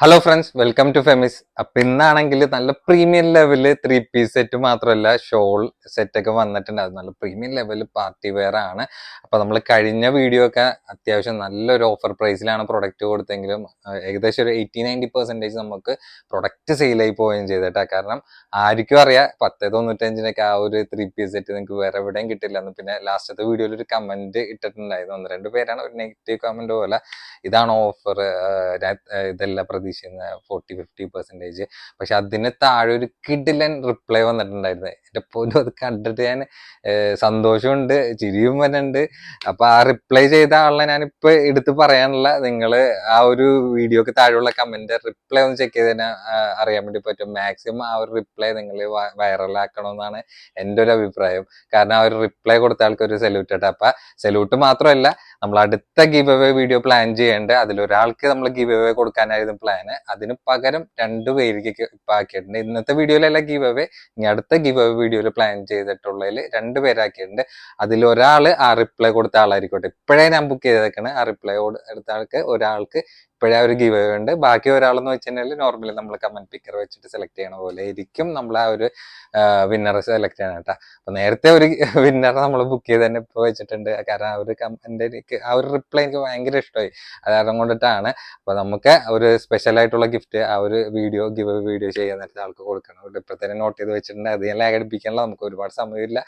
Hello friends welcome to Femis അപ്പൊ ഇന്നാണെങ്കിൽ നല്ല premium level three piece set മാത്രമല്ല ഷോൾ സെറ്റ് ഒക്കെ വന്നിട്ടുണ്ട്. അത് നല്ല പ്രീമിയം ലെവൽ പാർട്ടി വെയർ ആണ്. അപ്പൊ നമ്മൾ കഴിഞ്ഞ വീഡിയോ ഒക്കെ അത്യാവശ്യം നല്ലൊരു ഓഫർ പ്രൈസിലാണ് പ്രൊഡക്റ്റ് കൊടുത്തെങ്കിലും ഏകദേശം ഒരു എയ്റ്റി നയന്റി പെർസെന്റേജ് നമുക്ക് പ്രൊഡക്റ്റ് സെയിലായി പോവുകയും ചെയ്തിട്ടാ കാരണം ആർക്കും അറിയാം പത്ത് തൊണ്ണൂറ്റഞ്ചിനൊക്കെ ആ ഒരു ത്രീ പീസ് സെറ്റ് നിങ്ങൾക്ക് വേറെ എവിടെയും കിട്ടില്ല. എന്ന് പിന്നെ ലാസ്റ്റത്തെ വീഡിയോയിൽ ഒരു കമന്റ് ഇട്ടിട്ടുണ്ടായിരുന്നു. ഒന്ന് രണ്ട് പേരാണ് ഒരു നെഗറ്റീവ് കമന്റ് പോലെ ഇതാണ് ഓഫർ ഇതല്ല പ്രതീക്ഷിക്കുന്ന ഫോർട്ടി ഫിഫ്റ്റി പെർസെന്റേജ് പക്ഷെ അതിന് താഴെ ഒരു കിഡിലൻ റിപ്ലൈ വന്നിട്ടുണ്ടായിരുന്നു. എന്റെ പോലും അത് കണ്ടിട്ട് ഞാൻ സന്തോഷമുണ്ട് ചിരിയും വരുന്നുണ്ട്. അപ്പോൾ ആ റിപ്ലൈ ചെയ്ത ആളെ ഞാനിപ്പോൾ എടുത്ത് പറയാനുള്ള നിങ്ങൾ ആ ഒരു വീഡിയോക്ക് താഴെയുള്ള കമന്റ് റിപ്ലൈ ഒന്ന് ചെക്ക് ചെയ്ത് അറിയാൻ വേണ്ടി പറ്റും. മാക്സിമം ആ ഒരു റിപ്ലൈ നിങ്ങൾ വൈറലാക്കണമെന്നാണ് എന്റെ ഒരു അഭിപ്രായം. കാരണം ആ ഒരു റിപ്ലൈ കൊടുത്ത ആൾക്കൊരു സെല്യൂട്ട് അപ്പം സല്യൂട്ട് മാത്രമല്ല നമ്മൾ അടുത്ത ഗീവ് അവേ വീഡിയോ പ്ലാൻ ചെയ്യേണ്ട. അതിലൊരാൾക്ക് നമ്മൾ ഗീവ് അവേ കൊടുക്കാനായിരുന്നു പ്ലാന് അതിന് പകരം രണ്ടു പേർക്ക് ഇപ്പൊ ആക്കിയിട്ടുണ്ട് ഇന്നത്തെ വീഡിയോയിലല്ല ഗീവ് അവേ ഇനി അടുത്ത ഗീവ് അവേ വീഡിയോയിൽ പ്ലാൻ ചെയ്തിട്ടുള്ളതിൽ രണ്ട് പേരാക്കിയിട്ടുണ്ട്. അതിലൊരാൾ ആ റിപ്ലൈ കൊടുത്ത ആളായിരിക്കട്ടെ. ഇപ്പോഴേ ഞാൻ ബുക്ക് ചെയ്തേക്കണേ. ആ റിപ്ലൈ എടുത്ത ആൾക്ക് ഒരാൾക്ക് ഇപ്പോഴേ ഒരു ഗീവ് ഉണ്ട്. ബാക്കി ഒരാളെന്ന് വെച്ച് കഴിഞ്ഞാൽ നോർമലി നമ്മൾ കമന്റ് പിക്കർ വെച്ചിട്ട് സെലക്ട് ചെയ്യണ പോലെ ആയിരിക്കും നമ്മൾ ആ ഒരു വിന്നറെ സെലക്ട് ചെയ്യണം കേട്ടോ അപ്പൊ നേരത്തെ ഒരു വിന്നർ നമ്മൾ ബുക്ക് ചെയ്ത് തന്നെ ഇപ്പൊ വെച്ചിട്ടുണ്ട്. കാരണം ആ ഒരു കമന്റ് എനിക്ക് ആ ഒരു റിപ്ലൈ എനിക്ക് ഭയങ്കര ഇഷ്ടമായി അത് കാരണം കൊണ്ടിട്ടാണ്. അപ്പൊ നമുക്ക് ഒരു സ്പെഷ്യൽ ആയിട്ടുള്ള ഗിഫ്റ്റ് ആ ഒരു വീഡിയോ ഗിവ് വീഡിയോ ചെയ്യാൻ നേരത്തെ ആൾക്ക് കൊടുക്കണം. ഇപ്പൊ തന്നെ നോട്ട് ചെയ്ത് വെച്ചിട്ടുണ്ട്. അത് ഞാൻ ലാഗ് അടിപ്പിക്കാനുള്ള നമുക്ക് ഒരുപാട് സമയമില്ല.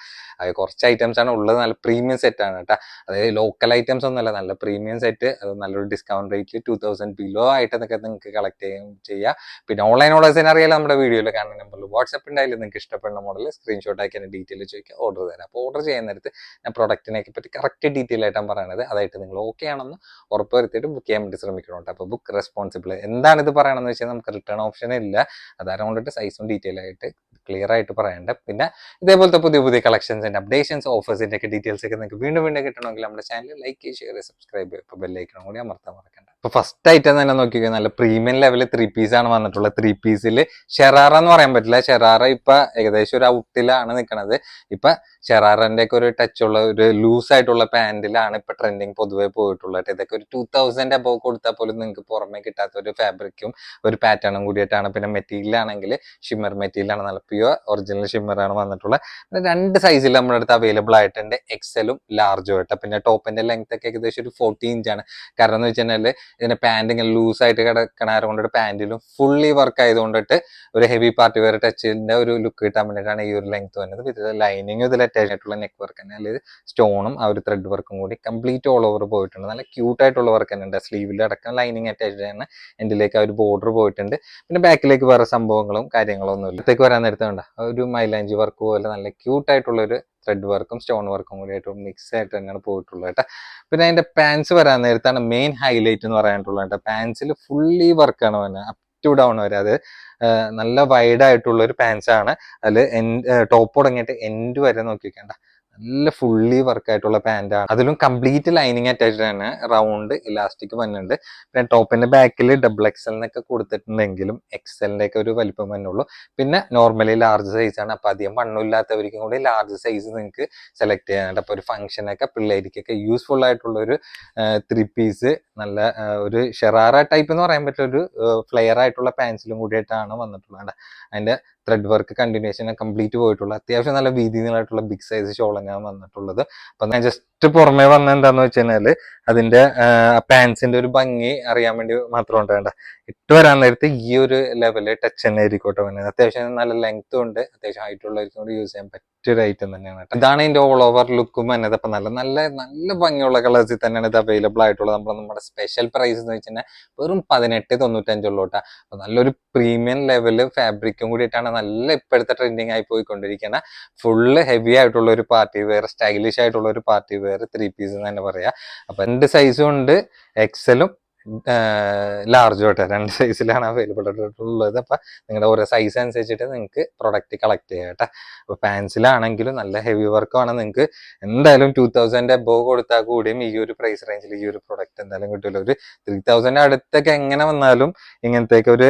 അത് കുറച്ച് ഐറ്റംസ് ആണ്. ഉള്ളത് നല്ല പ്രീമിയം സെറ്റ് ആണ് കേട്ടോ അതായത് ലോക്കൽ ഐറ്റംസ് ഒന്നുമല്ല. നല്ല പ്രീമിയം സെറ്റ് അത് നല്ലൊരു discount rate two thousand below ആയിട്ട് നിങ്ങൾക്ക് നിങ്ങൾക്ക് കളക്ട് ചെയ്യുകയും ചെയ്യാം. പിന്നെ ഓൺലൈൻ ഓർഡേഴ്സിന് അറിയാലോ നമ്മുടെ വീഡിയോയിൽ കാണുന്ന നമ്പറിൽ വാട്സപ്പ് ഉണ്ടായാലും നിങ്ങൾക്ക് ഇഷ്ടപ്പെടുന്ന മോഡൽ സ്ക്രീൻഷോട്ട് ആക്കി എന്റെ ഡീറ്റെയിൽ ചോദിക്കുക ഓർഡർ തരാം. അപ്പോൾ ഓർഡർ ചെയ്യുന്ന നേരത്ത് ഞാൻ പ്രൊഡക്റ്റിനെ പറ്റി കറക്റ്റ് ഡീറ്റെയിൽ ആയിട്ടാണ് പറയുന്നത് അതായിട്ട് നിങ്ങൾ ഓക്കെ ആണെന്ന് ഉറപ്പ് വരുത്തിയിട്ട് ബുക്ക് ചെയ്യാൻ വേണ്ടി ശ്രമിക്കണം അപ്പോൾ ബുക്ക് റെസ്പോൺസിബിൾ എന്താണ് ഇത് പറയണമെന്ന് വെച്ചാൽ നമുക്ക് റിട്ടേൺ ഓപ്ഷൻ ഇല്ല. അതാരം കൊണ്ടിട്ട് സൈസും ഡീറ്റെയിൽ ആയിട്ട് ക്ലിയർ ആയിട്ട് പറയേണ്ട. പിന്നെ ഇതേപോലത്തെ പുതിയ പുതിയ കളക്ഷൻസിന്റെ അപ്ഡേഷൻസ് ഓഫേഴ്സിന്റെ ഒക്കെ ഡീറ്റെയിൽസ് ഒക്കെ നിങ്ങൾക്ക് വീണ്ടും വീണ്ടും കിട്ടണമെങ്കിൽ നമ്മുടെ ചാനൽ ലൈക്ക് ഷെയർ സബ്സ്ക്രൈബ് ചെയ്യുക ഇപ്പോൾ ബെല്ലൈക്കണം കൂടി അമർത്താൻ മറക്കണ്ട. അപ്പോൾ ഫസ്റ്റ് ഐറ്റം തന്നെ നോക്കിക്കുക നല്ല പ്രീമിയം ലെവലിൽ ത്രീ പീസ് ആണ് വന്നിട്ടുള്ളത്. ത്രീ പീസിൽ ഷെറാറ എന്ന് പറയാൻ പറ്റില്ല. ഷെറാറ ഇപ്പൊ ഏകദേശം ഒരു ഔട്ടിലാണ് നിൽക്കുന്നത് ഇപ്പൊ ഷെറാറിന്റെ ഒക്കെ ഒരു ടച്ച് ഉള്ള ഒരു ലൂസ് ആയിട്ടുള്ള പാന്റിലാണ് ഇപ്പൊ ട്രെൻഡിങ് പൊതുവെ പോയിട്ടുള്ളത്. ഇതൊക്കെ ഒരു ടൂ തൗസൻഡ് അബവ് കൊടുത്താൽ പോലും നിങ്ങൾക്ക് പുറമെ കിട്ടാത്ത ഒരു ഫാബ്രിക്കും ഒരു പാറ്റേണും കൂടിയിട്ടാണ്. പിന്നെ മെറ്റീരിയൽ ആണെങ്കിൽ ഷിമ്മർ മെറ്റീരിയൽ ആണ്. നല്ല പ്യുവർ ഒറിജിനൽ ഷിമ്മർ ആണ് വന്നിട്ടുള്ളത്. പിന്നെ രണ്ട് സൈസിൽ നമ്മുടെ അടുത്ത് അവൈലബിൾ ആയിട്ടുണ്ട് എക്സലും ലാർജും ആയിട്ട്. പിന്നെ ടോപ്പിന്റെ ലെങ്ത് ഒക്കെ ഏകദേശം ഒരു ഫോർട്ടി ഇഞ്ചാണ് കാരണം എന്ന് വെച്ചാൽ ഇതിന്റെ പാന്റ് ഇങ്ങനെ ലൂസ് ആയിട്ട് കിടക്കണ കൊണ്ടിട്ട് പാന്റിലും ഫുള്ളി വർക്ക് ആയതുകൊണ്ടിട്ട് ഒരു ഹെവി പാർട്ടി വെയർ ടച്ചിന്റെ ഒരു ലുക്ക് കിട്ടാൻ വേണ്ടിയിട്ടാണ് ഈ ഒരു ലെങ്ത് വന്നത്. ഇതിൽ ലൈനിങ് ഇതിൽ അറ്റാച്ച് ആയിട്ടുള്ള നെക്ക് വർക്ക് തന്നെ അല്ലെങ്കിൽ സ്റ്റോണും ആ ഒരു ത്രെഡ് വർക്കും കൂടി കംപ്ലീറ്റ് ഓൾ ഓവർ പോയിട്ടുണ്ട്. നല്ല ക്യൂട്ട് ആയിട്ടുള്ള വർക്ക് തന്നെ സ്ലീവിൽ അടക്കം ലൈനിങ് അറ്റാച്ച്ഡ് ആണ്. എൻഡിലേക്ക് ആ ഒരു ബോർഡർ പോയിട്ടുണ്ട്. പിന്നെ ബാക്കിലേക്ക് വേറെ സംഭവങ്ങളും കാര്യങ്ങളും ഒന്നുമില്ല ഇത്തേക്ക് വരാൻ നേരത്തെ വേണ്ട ഒരു മൈലാഞ്ചി വർക്ക് പോലെ നല്ല ക്യൂട്ട് ആയിട്ടുള്ള ഒരു ത്രെഡ് വർക്കും സ്റ്റോൺ വർക്കും കൂടി ആയിട്ട് മിക്സ് ആയിട്ട് തന്നെയാണ് പോയിട്ടുള്ളത് കേട്ടോ. പിന്നെ അതിന്റെ പാൻസ് വരാൻ നേരത്താണ് മെയിൻ ഹൈലൈറ്റ് എന്ന് പറയാനുള്ളത് കേട്ടോ. പാൻസിൽ ഫുള്ളി വർക്കാണ് വരുന്നത് അപ് ടു ഡൗൺ വരെ. അത് നല്ല വൈഡ് ആയിട്ടുള്ള ഒരു ആണ്. അതിൽ ടോപ്പ് തുടങ്ങിയിട്ട് എൻഡ് വരെ നോക്കി വെക്കേണ്ട നല്ല ഫുള്ളി വർക്ക് ആയിട്ടുള്ള പാന്റ് ആണ്. അതിലും complete lining attached round elastic വന്നിട്ടുണ്ട് പിന്നെ ടോപ്പിന്റെ ബാക്കിൽ ഡബിൾ എക്സലിനൊക്കെ കൊടുത്തിട്ടുണ്ടെങ്കിലും എക്സലിന്റെ ഒക്കെ ഒരു വലിപ്പം വന്നുള്ളൂ പിന്നെ നോർമലി ലാർജ് സൈസ് ആണ്. അപ്പൊ അധികം വണ്ണമില്ലാത്തവർക്കും കൂടി ലാർജ് സൈസ് നിങ്ങൾക്ക് സെലക്ട് ചെയ്യാനുണ്ട് അപ്പൊ ഒരു ഫംഗ്ഷനൊക്കെ പിള്ളേർക്കൊക്കെ യൂസ്ഫുൾ ആയിട്ടുള്ള ഒരു ത്രീ പീസ് നല്ല ഒരു ഷെറാറ ടൈപ്പ് എന്ന് പറയാൻ പറ്റില്ല. ഒരു ഫ്ലെയർ ആയിട്ടുള്ള പാൻസിലും കൂടിയിട്ടാണ് വന്നിട്ടുള്ളത്? അതിന്റെ ത്രെഡ് വർക്ക് കണ്ടിന്യൂഷൻ കംപ്ലീറ്റ് പോയിട്ടുള്ള. അത്യാവശ്യം നല്ല വീതി നീളമായിട്ടുള്ള ബിഗ് സൈസ് ഷോളങ്ങാണ് വന്നിട്ടുള്ളത്. അപ്പൊ ഞാൻ ജസ്റ്റ് പുറമെ വന്ന എന്താന്ന് വെച്ച് കഴിഞ്ഞാൽ അതിന്റെ പാൻസിന്റെ ഒരു ഭംഗി അറിയാൻ വേണ്ടി മാത്രം ഉണ്ട് വേണ്ട ഇട്ട് വരാൻ നേരത്ത് ഈ ഒരു ലെവൽ ടച്ച് തന്നെ ആയിരിക്കോട്ടെ വന്നത് അത്യാവശ്യം നല്ല ലെങ്ത്തും ഉണ്ട്. അത്യാവശ്യം ഹൈറ്റ് ഉള്ളവർക്കും കൂടി യൂസ് ചെയ്യാൻ പറ്റിയ ഒരു ഐറ്റം തന്നെയാണ്. ഇതാണ് ഇതിന്റെ ഓൾ ഓവർ ലുക്കും തന്നെ അപ്പൊ നല്ല നല്ല നല്ല ഭംഗിയുള്ള കളേഴ്സിൽ തന്നെയാണ് ഇത് അവൈലബിൾ ആയിട്ടുള്ളത്. നമ്മൾ നമ്മുടെ സ്പെഷ്യൽ പ്രൈസ് എന്ന് വെച്ചാൽ വെറും പതിനെട്ട് തൊണ്ണൂറ്റഞ്ചുള്ളൂട്ടാ നല്ലൊരു പ്രീമിയം ലെവൽ ഫാബ്രിക്കും കൂടിയിട്ടാണ് നല്ല ഇപ്പോഴത്തെ ട്രെൻഡിങ് ആയി പോയിക്കൊണ്ടിരിക്കുന്ന ഫുള്ള് ഹെവി ആയിട്ടുള്ള ഒരു പാർട്ടി വെയർ സ്റ്റൈലിഷ് ആയിട്ടുള്ള ഒരു പാർട്ടി വെയർ ത്രീ പീസ് എന്ന് തന്നെ പറയാം. അപ്പൊ രണ്ട് സൈസും ഉണ്ട്. എക്സലും ലാർജും തൊട്ട് രണ്ട് സൈസിലാണ് അവൈലബിൾ ആയിട്ടുള്ളത്. അപ്പൊ നിങ്ങളുടെ ഓരോ സൈസ് അനുസരിച്ചിട്ട് നിങ്ങൾക്ക് പ്രൊഡക്റ്റ് കളക്ട് ചെയ്യാം കേട്ടോ. അപ്പൊ പാൻസിലാണെങ്കിലും നല്ല ഹെവി വർക്ക് ആണ്. നിങ്ങൾക്ക് എന്തായാലും ടൂ തൗസൻഡ് അബോവ് കൊടുത്താൽ കൂടിയും ഈ ഒരു പ്രൈസ് റേഞ്ചിൽ ഈ ഒരു പ്രൊഡക്റ്റ് എന്തായാലും കിട്ടില്ല ഒരു ത്രീ തൗസൻഡ് അടുത്തൊക്കെ എങ്ങനെ വന്നാലും ഇങ്ങനത്തേക്ക് ഒരു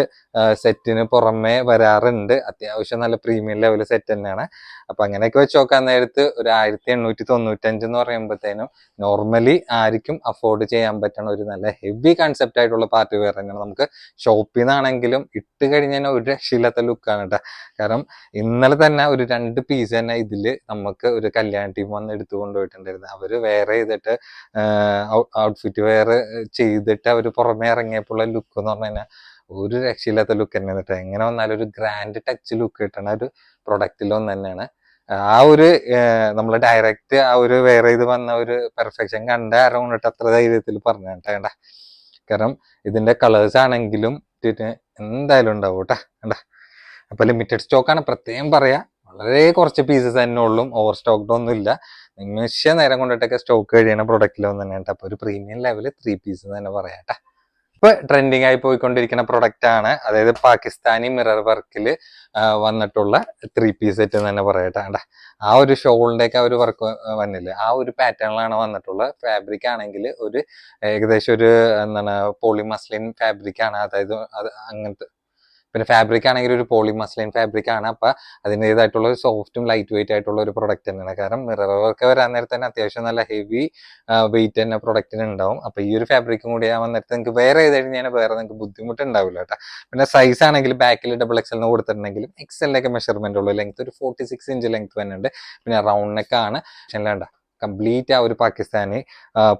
സെറ്റിന് പുറമെ വരാറുണ്ട്. അത്യാവശ്യം നല്ല പ്രീമിയം ലെവൽ സെറ്റ് തന്നെയാണ്. അപ്പൊ അങ്ങനെയൊക്കെ വെച്ച് നോക്കാൻ നേരത്ത് ഒരു ആയിരത്തി എണ്ണൂറ്റി തൊണ്ണൂറ്റഞ്ച് എന്ന് പറയുമ്പോഴത്തേനും നോർമലി ആർക്കും അഫോർഡ് ചെയ്യാൻ പറ്റണ ഒരു നല്ല ഹെവി കൺസെപ്റ്റ് ആയിട്ടുള്ള പാർട്ടി വെയർ തന്നെയാണ്. നമുക്ക് ഷോപ്പിൽ നിന്നാണെങ്കിലും ഇട്ട് കഴിഞ്ഞാൽ ഒരു രക്ഷയില്ലാത്ത ലുക്കാണ് കേട്ടോ കാരണം ഇന്നലെ തന്നെ ഒരു രണ്ട് പീസ് തന്നെ ഇതിൽ നമുക്ക് ഒരു കല്യാണ ടീം വന്ന് എടുത്തു കൊണ്ടുപോയിട്ടുണ്ടായിരുന്നു. അവർ വേറെ ചെയ്തിട്ട് ഔട്ട്ഫിറ്റ് വേറെ ചെയ്തിട്ട് അവർ പുറമേ ഇറങ്ങിയപ്പോൾ ലുക്ക് എന്ന് പറഞ്ഞു കഴിഞ്ഞാൽ ഒരു രക്ഷയില്ലാത്ത ലുക്ക് തന്നെ കേട്ടോ എങ്ങനെ വന്നാലും ഒരു ഗ്രാൻഡ് ടച്ച് ലുക്ക് കിട്ടണ ഒരു പ്രൊഡക്റ്റിലൊന്നും തന്നെയാണ്. ആ ഒരു നമ്മൾ ഡയറക്റ്റ് ആ ഒരു വേറെ ഇത് വന്ന ഒരു പെർഫെക്ഷൻ കണ്ട ആരോണിട്ട് അത്ര ധൈര്യത്തിൽ പറഞ്ഞു കേട്ട കാരണം ഇതിന്റെ കളേഴ്സ് ആണെങ്കിലും എന്തായാലും ഉണ്ടാവും കേട്ടാ കണ്ട? അപ്പൊ ലിമിറ്റഡ് സ്റ്റോക്ക് ആണ്. പ്രത്യേകം പറയാ വളരെ കുറച്ച് പീസസ് തന്നെ ഉള്ളൂ. ഓവർ സ്റ്റോക്ക്ഡ് ഒന്നും ഇല്ല. നിമിഷ നേരം കൊണ്ടിട്ടൊക്കെ സ്റ്റോക്ക് കഴിയണ പ്രൊഡക്റ്റിലൊന്നും തന്നെ കേട്ടോ ഒരു പ്രീമിയം ലെവൽ ത്രീ പീസ് തന്നെ പറയാം ട്ടാ. ഇപ്പൊ ട്രെൻഡിങ് ആയി പോയിക്കൊണ്ടിരിക്കുന്ന പ്രൊഡക്റ്റ് ആണ്. അതായത് പാകിസ്ഥാനി മിറർ വർക്കിൽ വന്നിട്ടുള്ള ത്രീ പീസ് സെറ്റ് എന്ന് തന്നെ പറയട്ടെ. ആ ഒരു ഷോളിന്റെയൊക്കെ ഒരു വർക്ക് വന്നില്ല? ആ ഒരു പാറ്റേണിലാണ് വന്നിട്ടുള്ളത് ഫാബ്രിക് ആണെങ്കിൽ ഒരു ഏകദേശം ഒരു എന്താണ് പോളിമസ്ലിൻ ഫാബ്രിക് ആണ്. അതായത് അത് അങ്ങനത്തെ പിന്നെ ഫാബ്രിക് ആണെങ്കിൽ ഒരു പോളി മസ്ലിൻ ഫാബ്രിക് ആണ്. അപ്പൊ അതിന്റെതായിട്ടുള്ള ഒരു സോഫ്റ്റും ലൈറ്റ് വെയിറ്റ് ആയിട്ടുള്ള ഒരു പ്രൊഡക്റ്റ് തന്നെയാണ്. കാരണം മിറർ വർക്ക് വരാൻ നേരത്തെ തന്നെ അത്യാവശ്യം നല്ല ഹെവി വെയിറ്റ് തന്നെ പ്രൊഡക്റ്റിന് ഉണ്ടാവും. അപ്പൊ ഈ ഒരു ഫാബ്രിക്കും കൂടി ആവാൻ നേരത്തെ നിങ്ങൾക്ക് വേറെ ചെയ്ത് കഴിഞ്ഞാൽ വേറെ നിങ്ങൾക്ക് ബുദ്ധിമുട്ട് ഉണ്ടാവില്ല കേട്ടോ. പിന്നെ സൈസ് ആണെങ്കിൽ ബാക്കിൽ ഡബിൾ എക്സലിന് കൊടുത്തിട്ടുണ്ടെങ്കിലും എക്സലിലൊക്കെ മെഷർമെന്റ് ഉള്ളൂ ലെങ്ത് ഒരു ഫോർട്ടി സിക്സ് ഇഞ്ച് ലെങ്ത് തന്നെ ഉണ്ട്. പിന്നെ റൗണ്ട് നെക്കാണ് ആണ്. വേണ്ട കംപ്ലീറ്റ് ആ ഒരു പാകിസ്ഥാനി